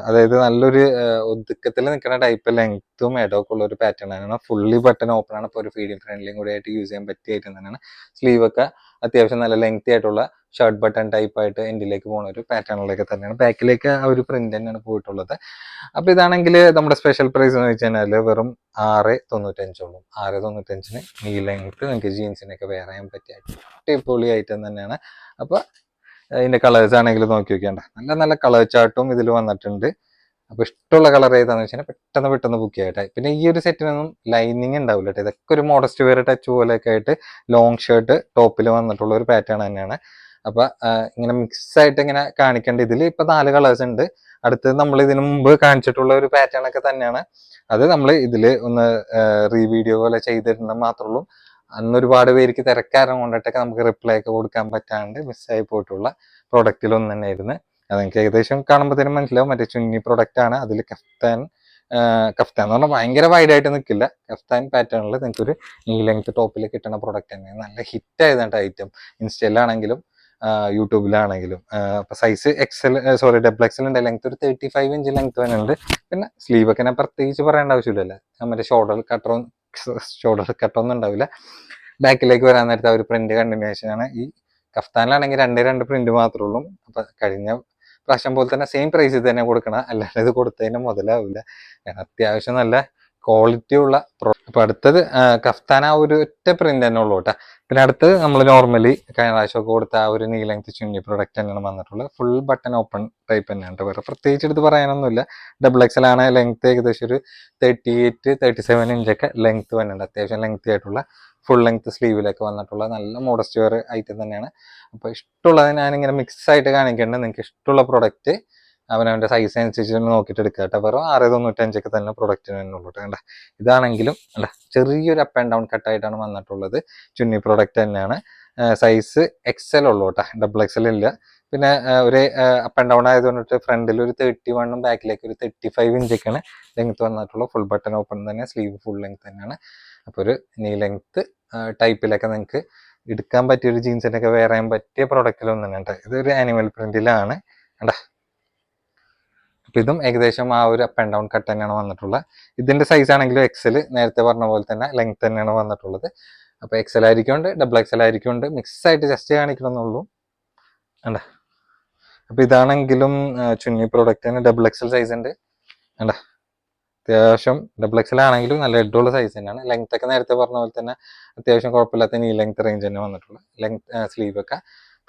അതായത് നല്ലൊരു ഒതുക്കത്തിൽ നിൽക്കുന്ന ടൈപ്പ് ലെങ്ത്തും ഇടമൊക്കെ ഉള്ള ഒരു പാറ്റേൺ ആണ്. ഫുള്ളി ബട്ടൺ ഓപ്പൺ ആണ്. ഇപ്പോൾ ഒരു ഫീഡിംഗ് ഫ്രണ്ട്ലിയും കൂടി ആയിട്ട് യൂസ് ചെയ്യാൻ പറ്റിയ ഐറ്റം തന്നെയാണ് സ്ലീവ് ഒക്കെ അത്യാവശ്യം നല്ല ലെങ്തി ആയിട്ടുള്ള ഷർട്ട് ബട്ടൺ ടൈപ്പ് ആയിട്ട് എൻഡിലേക്ക് പോകുന്ന ഒരു പാറ്റേണിലേക്ക് തന്നെയാണ്. ബാക്കിലേക്ക് ആ ഒരു പ്രിന്റ് തന്നെയാണ് പോയിട്ടുള്ളത്. അപ്പോൾ ഇതാണെങ്കിൽ നമ്മുടെ സ്പെഷ്യൽ പ്രൈസ് എന്ന് വെച്ച് കഴിഞ്ഞാൽ വെറും ആറ് തൊണ്ണൂറ്റഞ്ചോളം. ആറ് തൊണ്ണൂറ്റഞ്ചിന് ഈ ലെങ്ത് നിങ്ങൾക്ക് ജീൻസിനൊക്കെ വെയർ ചെയ്യാൻ പറ്റിയ അടിപൊളി ഐറ്റം തന്നെയാണ്. അപ്പൊ ഇതിന്റെ കളേഴ്സ് ആണെങ്കിലും നോക്കി നോക്കിയാണ്ട നല്ല നല്ല കളർ ചാർട്ടും ഇതിൽ വന്നിട്ടുണ്ട്. അപ്പൊ ഇഷ്ടമുള്ള കളർ ഏതാന്ന് വെച്ചാൽ പെട്ടെന്ന് പെട്ടെന്ന് ബുക്ക് ചെയ്യട്ടെ. പിന്നെ ഈ ഒരു സെറ്റിനൊന്നും ലൈനിങ് ഉണ്ടാവില്ല കേട്ടോ. ഇതൊക്കെ ഒരു മോഡസ്റ്റ് വെയർ ടച്ച് പോലെയൊക്കെ ആയിട്ട് ലോങ് ഷർട്ട് ടോപ്പിൽ വന്നിട്ടുള്ള ഒരു പാറ്റേൺ തന്നെയാണ്. അപ്പൊ ഇങ്ങനെ മിക്സ് ആയിട്ട് ഇങ്ങനെ കാണിക്കേണ്ട. ഇതിൽ ഇപ്പൊ നാല് കളേഴ്സ് ഉണ്ട്. അടുത്തത് നമ്മൾ ഇതിനു മുമ്പ് കാണിച്ചിട്ടുള്ള ഒരു പാറ്റേൺ ഒക്കെ തന്നെയാണ്. അത് നമ്മൾ ഇതിൽ ഒന്ന് റീവീഡിയോ പോലെ ചെയ്തിരുന്ന മാത്രമേ ഉള്ളൂ. അന്ന് ഒരുപാട് പേർക്ക് തിരക്കാരം കൊണ്ടിട്ടൊക്കെ നമുക്ക് റിപ്ലൈ ഒക്കെ കൊടുക്കാൻ പറ്റാണ്ട് മിസ്സായി പോയിട്ടുള്ള പ്രൊഡക്റ്റിൽ ഒന്ന് തന്നെയായിരുന്നു. അത് എനിക്ക് ഏകദേശം കാണുമ്പോൾ തന്നെ മനസ്സിലാവും. മറ്റേ ചുന്നി പ്രൊഡക്റ്റ് ആണ്. അതിൽ കഫ്താൻ കഫ്താൻ എന്ന് പറഞ്ഞാൽ ഭയങ്കര വൈഡ് ആയിട്ട് നിൽക്കില്ല കഫ്താൻ പാറ്റേണിൽ നിങ്ങൾക്ക് ഒരു നീ ലെങ്ത് ടോപ്പിൽ കിട്ടുന്ന പ്രൊഡക്റ്റ് തന്നെ. നല്ല ഹിറ്റ് ആയതാണ് ഐറ്റം ഇൻസ്റ്റയിലാണെങ്കിലും യൂട്യൂബിലാണെങ്കിലും അപ്പൊ size XL sorry double XL ഉണ്ട്. ലെങ്ത് ഒരു തേർട്ടി ഫൈവ് ഇഞ്ച് ലെങ്ത് വരുന്നുണ്ട് പിന്നെ സ്ലീവ് ഒക്കെ ഞാൻ പ്രത്യേകിച്ച് പറയേണ്ട ആവശ്യമില്ലല്ലോ. മറ്റേ ഷോൾഡർ കട്ടർ ഷോൾഡർ കട്ടൊന്നും ഉണ്ടാവില്ല ബാക്കിലേക്ക് വരാൻ നേരത്തെ ഒരു പ്രിന്റ് കണ്ടിന്യൂഷൻ ആണ്. ഈ കഫ്താനിലാണെങ്കിൽ രണ്ടേ രണ്ട് പ്രിന്റ് മാത്രമേ ഉള്ളൂ. അപ്പൊ കഴിഞ്ഞ പ്രാവശ്യം പോലെ തന്നെ സെയിം പ്രൈസിൽ തന്നെ കൊടുക്കണം. അല്ലാതെ ഇത് കൊടുത്തതിന് മുതലാവില്ല. അത്യാവശ്യം നല്ല ക്വാളിറ്റി ഉള്ള അപ്പൊ അടുത്തത് കഫ്താന ആ ഒരു ഒറ്റ പ്രിന്റ് തന്നെ ഉള്ളൂ കേട്ടോ. പിന്നെ അടുത്തത് നമ്മൾ നോർമലി കഴിഞ്ഞ പ്രാവശ്യം ഒക്കെ കൊടുത്ത ആ ഒരു നീ ലെങ്ത് ചുന്നി പ്രൊഡക്റ്റ് തന്നെയാണ് വന്നിട്ടുള്ളത്. ഫുൾ ബട്ടൺ ഓപ്പൺ ടൈപ്പ് തന്നെയാണ്. വേറെ. പ്രത്യേകിച്ച് എടുത്ത് പറയാനൊന്നുമില്ല. ഡബിൾ എക്സൽ ആണ് ലെങ്ത് ഏകദേശം ഒരു തേർട്ടി എയ്റ്റ് തേർട്ടി സെവൻ ഇഞ്ചൊക്കെ ലെങ്ത് വന്നിട്ടുണ്ട്. അത്യാവശ്യം ലെങ്ത് ആയിട്ടുള്ള ഫുൾ ലെങ്ത് സ്ലീവിലൊക്കെ വന്നിട്ടുള്ള നല്ല മോഡസ്റ്റ് വെയർ ഐറ്റം തന്നെയാണ്. അപ്പോൾ ഇഷ്ടമുള്ളത് ഞാനിങ്ങനെ മിക്സ് ആയിട്ട് കാണിക്കേണ്ടത് നിങ്ങൾക്ക് ഇഷ്ടമുള്ള പ്രൊഡക്റ്റ് അവനവന്റെ സൈസ് അനുസരിച്ച് നോക്കിയിട്ട് എടുക്കുക കേട്ടോ. വെറും ആറ് തൊണ്ണൂറ്റഞ്ചൊക്കെ തന്നെ പ്രൊഡക്റ്റിന് തന്നെ ഉള്ളൂ കേട്ടോ. ഇതാണെങ്കിലും അല്ല ചെറിയൊരു അപ്പ് ആൻഡ് ഡൗൺ കട്ടായിട്ടാണ് വന്നിട്ടുള്ളത്. ചുന്നി പ്രൊഡക്റ്റ് തന്നെയാണ്. സൈസ് എക്സൽ ഉള്ളൂ കേട്ടോ. ഡബിൾ എക്സൽ ഇല്ല. പിന്നെ ഒരു അപ്പ് ആൻഡ് ഡൗൺ ആയതുകൊണ്ടിട്ട് ഫ്രണ്ടിൽ ഒരു തേർട്ടി വണ്ണും ബാക്കിലേക്ക് ഒരു തേർട്ടി ഫൈവ് ഇഞ്ചൊക്കെയാണ് ലെങ്ത് വന്നിട്ടുള്ള ഫുൾ ബട്ടൺ ഓപ്പൺ തന്നെ സ്ലീവ് ഫുൾ ലെങ്ത് തന്നെയാണ്. അപ്പോൾ ഒരു നീ ലെങ്ത് ടൈപ്പിലൊക്കെ നിങ്ങൾക്ക് എടുക്കാൻ പറ്റിയ ഒരു ജീൻസിനൊക്കെ വേറെ പറ്റിയ പ്രൊഡക്റ്റിലൊന്നും ഇത് ഇതൊരു ആനിമൽ പ്രിന്റിലാണ് കണ്ടാ? അപ്പൊ ഇതും ഏകദേശം ആ ഒരു അപ്പ് ആൻഡ് ഡൗൺ കട്ട് തന്നെയാണ് വന്നിട്ടുള്ളത്. ഇതിന്റെ സൈസ് ആണെങ്കിലും എക്സൽ നേരത്തെ പറഞ്ഞ പോലെ തന്നെ ലെങ്ത് തന്നെയാണ് വന്നിട്ടുള്ളത്. അപ്പോൾ എക്സൽ ആയിരിക്കുന്നുണ്ട് ഡബിൾ എക്സൽ ആയിരിക്കുന്നുണ്ട്. മിക്സ് ആയിട്ട് ജസ്റ്റ് കാണിക്കണമെന്നുള്ളൂ. കണ്ടാ? അപ്പൊ ഇതാണെങ്കിലും ചുന്നി പ്രോഡക്റ്റ് തന്നെ. ഡബിൾ എക്സൽ സൈസ് ഉണ്ട്. കണ്ടാ? അത്യാവശ്യം ഡബിൾ എക്സൽ ആണെങ്കിലും നല്ല ഹെഡുള്ള സൈസ് തന്നെയാണ്. ലെങ്ത് ഒക്കെ നേരത്തെ പറഞ്ഞ പോലെ തന്നെ അത്യാവശ്യം കുഴപ്പമില്ലാത്ത നീ ലെങ്ത് റേഞ്ച് തന്നെ വന്നിട്ടുള്ളത്. ലെങ്ത് സ്ലീവ് ഒക്കെ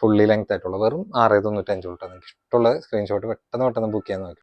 ഫുള്ളി ലെങ്ത് ആയിട്ടുള്ള. വെറും ആറ് തൊണ്ണൂറ്റഞ്ച് തൊട്ടാണ്. നിങ്ങൾക്ക് ഇഷ്ടമുള്ള സ്ക്രീൻഷോട്ട് പെട്ടെന്ന് പെട്ടെന്ന് ബുക്ക് ചെയ്യാൻ നോക്കി.